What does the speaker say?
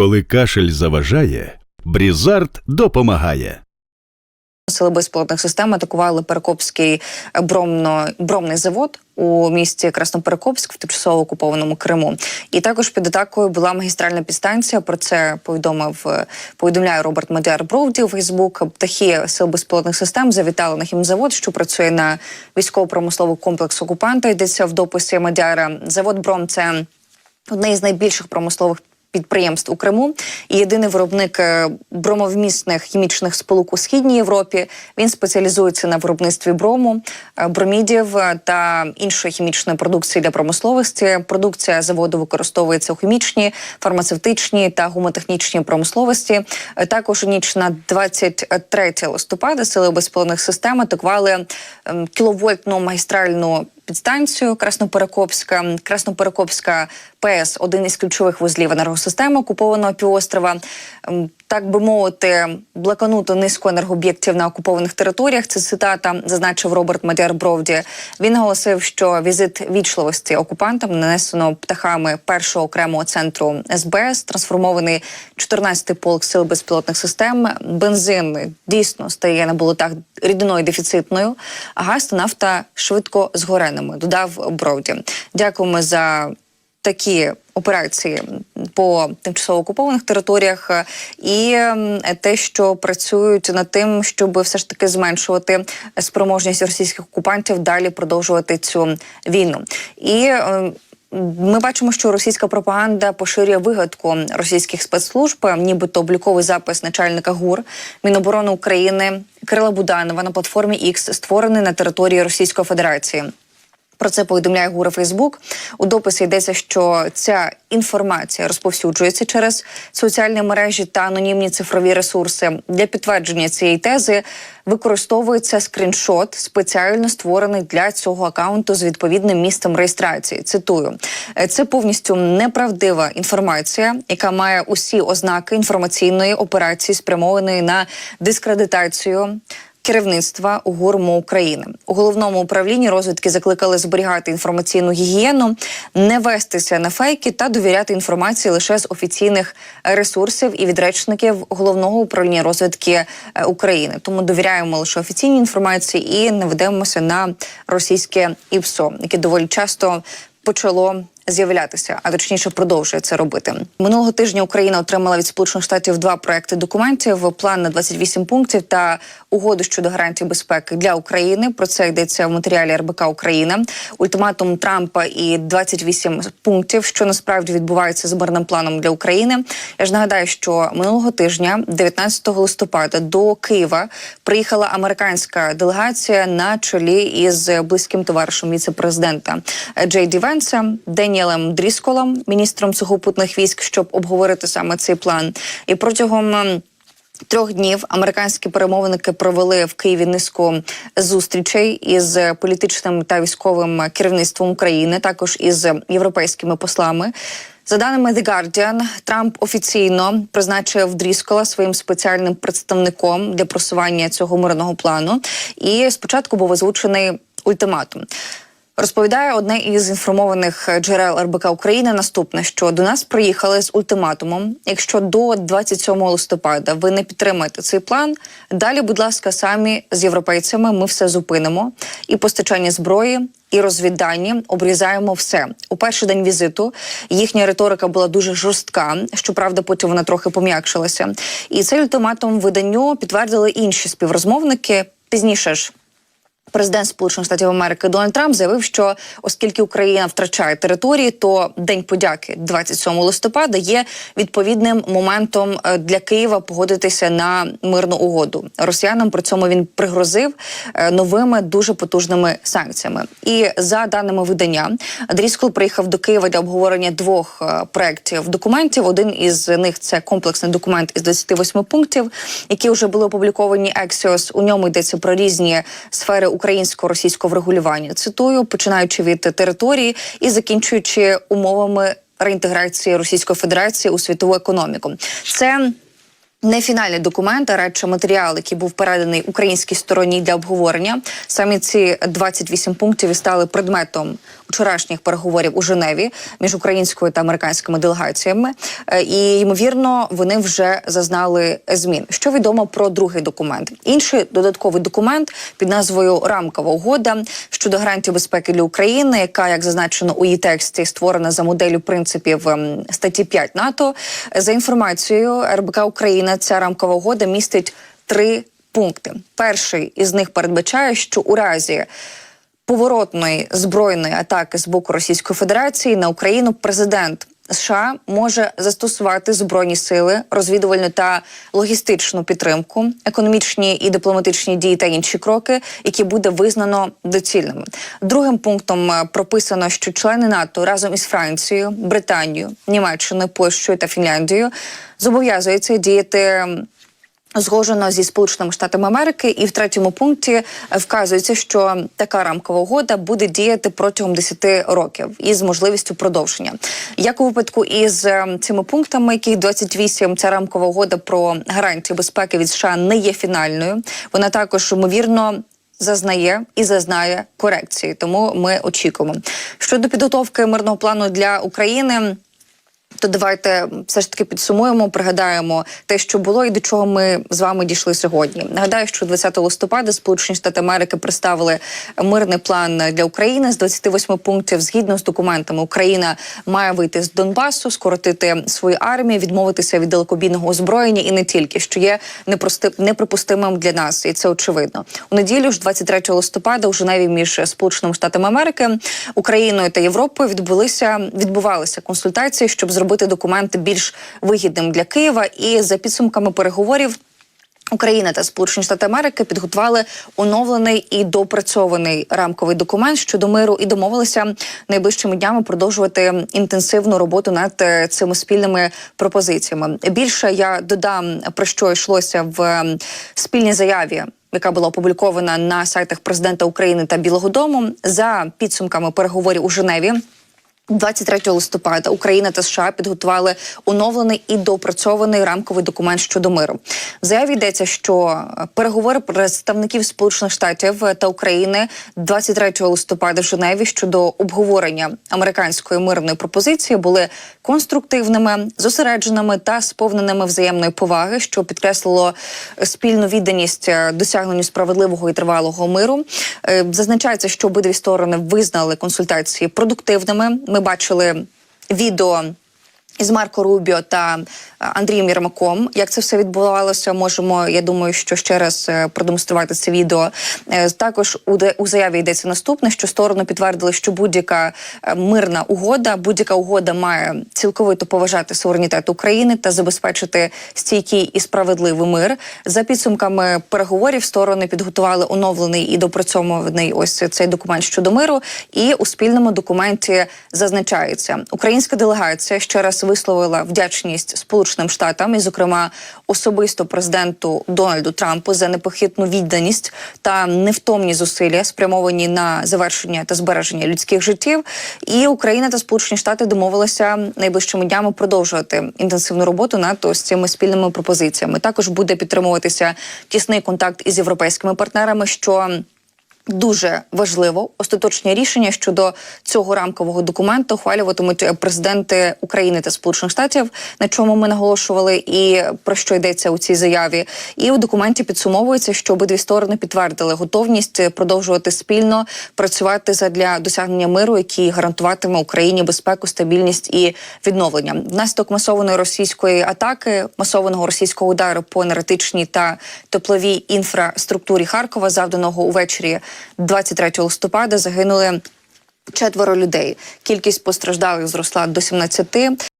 Коли кашель заважає, Брізард допомагає. Сили безпілотних систем атакували Перекопський бромно бромний завод у місті Красноперекопськ в тимчасово окупованому Криму. І також під атакою була магістральна підстанція. Про це повідомив е, повідомляє Роберт Мадяр Бровді у Фейсбук. Птахи сил безпілотних систем завітали на хімзавод, що працює на військово-промисловий комплекс окупанта. Йдеться в дописі Мадяра. Завод Бром це одне із найбільших промислових підприємств у Криму і єдиний виробник е, бромовмісних хімічних сполук у східній Європі. Він спеціалізується на виробництві брому, е, бромідів е, та іншої хімічної продукції для промисловості. Продукція заводу використовується у хімічній, фармацевтичній та гумотехнічній промисловості. Також у ніч на 23 листопада сили безпілотних систем атакували ем, кіловольтну магістральну підстанцію Красноперекопська. Красноперекопська ПС один із ключових вузлів енергосистеми окупованого півострова. Так би мовити, блоканути низку енергооб'єктів на окупованих територіях. Це цитата зазначив Роберт Мадяр Бровді. Він наголосив, що візит вічливості окупантам нанесено птахами першого окремого центру СБС, трансформований 14-й полк сил безпілотних систем. Бензин дійсно стає на болотах рідиною дефіцитною, а газ та нафта швидко згореними. Додав Бровді. Дякуємо за такі операції по тимчасово окупованих територіях е, і те, що працюють над тим, щоб все ж таки зменшувати спроможність російських окупантів далі продовжувати цю війну. І ми бачимо, що російська пропаганда поширює вигадку російських спецслужб, нібито обліковий запис начальника ГУР Міноборони України Кирила Буданова на платформі X, створений на території Російської Федерації. Про це повідомляє ГУР Фейсбук. У дописі йдеться, що ця інформація розповсюджується через соціальні мережі та анонімні цифрові ресурси. Для підтвердження цієї тези використовується скріншот, спеціально створений для цього акаунту з відповідним місцем реєстрації. Цитую, «Е, це повністю неправдива інформація, яка має усі ознаки інформаційної операції, спрямованої на дискредитацію керівництва УГУРМО України у головному управлінні розвідки закликали зберігати інформаційну гігієну, не вестися на фейки та довіряти інформації лише з офіційних ресурсів і відречників головного управління розвідки е, України. Тому довіряємо лише офіційній інформації і не ведемося на російське ІПСО, яке доволі часто почало з'являтися, а точніше продовжує це робити. Минулого тижня Україна отримала від Сполучених Штатів два проекти документів: план на 28 пунктів та угоду щодо гарантій безпеки для України. Про це йдеться в матеріалі РБК Україна. Ультиматум Трампа і 28 пунктів, що насправді відбувається з мирним планом для України. Я ж нагадаю, що минулого тижня, 19 листопада, до Києва приїхала американська делегація на чолі із близьким товаришем віце-президента Джей Ді Венса, Деніелем Дрісколом, міністром сухопутних військ, щоб обговорити саме цей план. І протягом ем, Трьох днів американські перемовники провели в Києві низку зустрічей із політичним та військовим керівництвом України, також із європейськими послами. За даними The Guardian, Трамп офіційно призначив Дріскола своїм спеціальним представником для просування цього мирного плану. І спочатку був озвучений ультиматум. Розповідає одне із інформованих джерел РБК України наступне, що до нас приїхали з ультиматумом. Якщо до 27 листопада ви не підтримаєте цей план, далі, будь ласка, самі з європейцями ми все зупинимо. І постачання зброї, і розвіддані обрізаємо все у перший день візиту. Їхня риторика була дуже жорстка. Щоправда, потім вона трохи пом'якшилася. І цей ультиматум виданню підтвердили інші співрозмовники. Пізніше ж Президент Сполучених Штатів Америки Дональд Трамп заявив, що оскільки Україна втрачає території, то День подяки 27 листопада є відповідним моментом е, для Києва погодитися на мирну угоду. Росіянам при цьому він пригрозив е, новими дуже потужними санкціями. І за даними видання, Дріскол приїхав до Києва для обговорення двох е, проєктів документів. Один із них це комплексний документ із 28 пунктів, які вже були опубліковані. Ексіос у ньому йдеться про різні сфери українсько-російського врегулювання. Цитую, починаючи від території і закінчуючи умовами реінтеграції Російської Федерації у світову економіку. Це Не фінальний документ, а радше матеріал, який був переданий українській стороні для обговорення. Самі ці 28 пунктів і стали предметом вчорашніх переговорів у Женеві між українською та американськими делегаціями. Е, І ймовірно, вони вже зазнали змін. Що відомо про другий документ? Інший додатковий документ під назвою Рамкова угода щодо гарантій безпеки для України, яка, як зазначено у її тексті, створена за моделлю принципів ем, статті 5 НАТО. За інформацією РБК Україна, ця рамкова угода містить три пункти. Перший із них передбачає, що у разі поворотної збройної атаки з боку Російської Федерації на Україну президент США може застосувати збройні сили, розвідувальну та логістичну підтримку, економічні і дипломатичні дії та інші кроки, які буде визнано доцільними. Другим пунктом е, прописано, що члени НАТО разом із Францією, Британією, Німеччиною, Польщею та Фінляндією зобов'язуються діяти. Згоджено зі Сполученими Штатами Америки, і в третьому пункті вказується, що така рамкова угода буде діяти протягом 10 років із можливістю продовження. Як у випадку із е, цими пунктами, яких 28, ця рамкова угода про гарантії безпеки від США не є фінальною. Вона також ймовірно. Зазнає і зазнає корекції, тому ми очікуємо. Щодо підготовки мирного плану для України. То давайте все ж таки підсумуємо, пригадаємо те, що було, і до чого ми з вами дійшли сьогодні. Нагадаю, що 20 листопада Сполучені Штати Америки представили мирний план для України з 28 пунктів. Згідно з документами, Україна має вийти з Донбасу, скоротити свою армію, відмовитися від далекобійного озброєння і не тільки що є непрости неприпустимим для нас, і це очевидно. У неділю ж 23 листопада у Женеві між Сполученими Штатами Америки, Україною та Європою відбулися відбувалися консультації, щоб зробити документи більш вигідним для Києва. І за підсумками переговорів. Україна та Сполучені Штати Америки підготували оновлений і допрацьований рамковий документ щодо миру і домовилися найближчими днями продовжувати інтенсивну роботу над е, цими спільними пропозиціями. Більше я додам про що йшлося в ем, спільній заяві. Яка була опублікована на сайтах президента України та Білого Дому за підсумками переговорів у Женеві. 23 листопада Україна та США підготували оновлений і допрацьований рамковий документ щодо миру. В заяві йдеться, що переговори представників Сполучених Штатів та України 23 листопада в Женеві щодо обговорення американської мирної пропозиції були конструктивними, зосередженими та сповненими взаємної поваги, що підкреслило спільну відданість е, досягненню справедливого і тривалого миру. Е, Зазначається, що обидві сторони визнали консультації продуктивними. Ми бачили відео. Із Марко Рубіо та е, Андрієм Єрмаком, як це все відбувалося, можемо. Я думаю, що ще раз е, продемонструвати це відео. Е, Також у заяві йдеться наступне, що сторони підтвердили, що будь-яка мирна угода, будь-яка угода має цілковито поважати суверенітет України та забезпечити стійкий і справедливий мир. За підсумками переговорів сторони підготували оновлений і допрацьований ось цей документ щодо миру. І у спільному документі зазначається, українська делегація ще раз висловила вдячність Сполученим Штатам, і, зокрема, особисто президенту Дональду Трампу за непохитну відданість та невтомні зусилля, спрямовані на завершення та збереження людських життів. І Україна та Сполучені Штати домовилися найближчими днями продовжувати інтенсивну роботу над ось цими спільними пропозиціями. Також буде підтримуватися тісний контакт із європейськими партнерами. що Дуже важливо остаточні рішення щодо цього рамкового документу ухвалюватимуть президенти України та Сполучених Штатів, на чому ми наголошували, і про що йдеться у цій заяві. І у документі підсумовується, що обидві сторони підтвердили готовність продовжувати спільно працювати задля досягнення миру, який гарантуватиме Україні безпеку, стабільність і відновлення. Внаслідок масованої російської атаки, масованого російського удару по енергетичній та тепловій інфраструктурі Харкова, завданого увечері 23 листопада, загинули. Четверо людей. Кількість постраждалих зросла до 17.